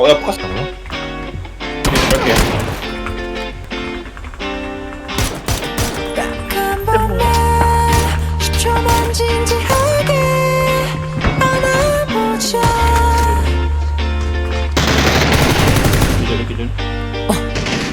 어야 파스 이렇게. 한 번만 10초만 진지하게 안아보자. 기절 기절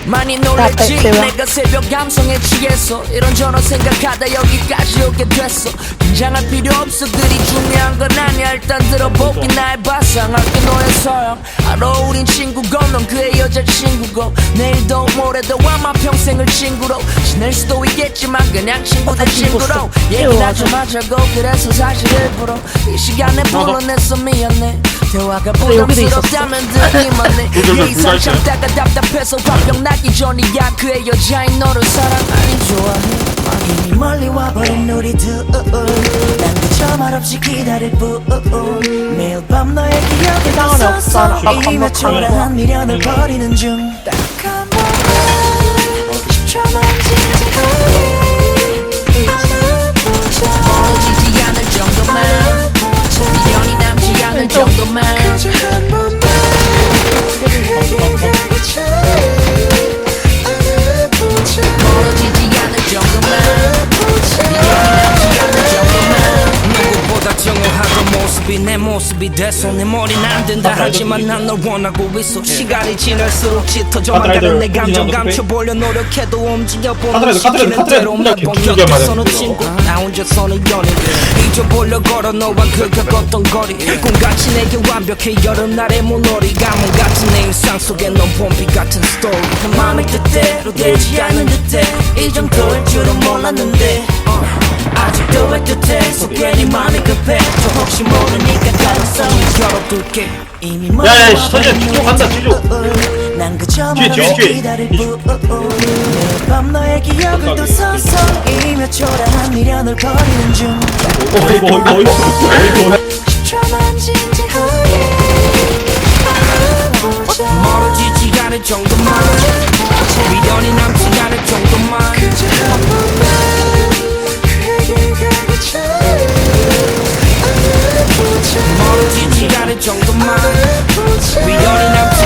많이 놀랬지. 내가 새벽 감성에 취해서 이런저런 생각하다 여기까지 오게 됐어. 긴장할 필요 없어. 그리 중요한 건 아니야. 일단 들어보기 나의 바상할 게 너의 서양. 알아 우린 친구고 넌 그의 여자친구고. 내일도 모레도 아마 평생을 친구로 지낼 수도 있겠지만 그냥 친구들 친구로 얘기를 좀 하자고. 그래서 사실 일부러 이 시간에 불러냈어 미안해. 대화가 있었어. 부담스럽다면 듣기만 둘. 참다가 답답해서 화병 나기 전이야. 그의 여자인 너를 사랑 아닌 좋아해. 이미 멀리 와버린 우리 둘난 그저 말없이 기다릴 뿐. 매일 밤 너의 기억에 상관이 없어. 서나 이며 건너가는 초라한 미련을 버리는 중 모습이 내 모습이 돼서 내 머리는 안 된다 하지만 난 널 원하고 있어. 시간이 지날수록 짙어져만 가는 내 감정 감춰보려 노력해도 움직여보는 시키는 대로 몇번. 곁에서는 친구 나 혼자서는 연인. 잊어보려 걸어 너와 그 겪었던 거리. 꿈같이 내게 완벽해 여름날의 물놀이. 가문 같은 내 일상 속에 넌 봄비 같은 스토리 내 맘의 뜻대로 되지 않는 듯해. 이 정도일 줄은 몰랐는데 어. 아직도 애틋해? 괜히 맘이 저 혹시 모르니까 가능성을 열어둘게 이미 야, 야, 선재 뒤쪽 간다, 뒤쪽. 난 그저 뒤에, 뒤에, 말없이 뒤에. 기다릴 뿐 매일 밤 너의 기억을 또 서서이며 초라한 미련을 버리는 중 어이구 어이구 어이구 어이구 10초만 진지하게 멀어지지 않을 정도만 미련이 남지 We on and up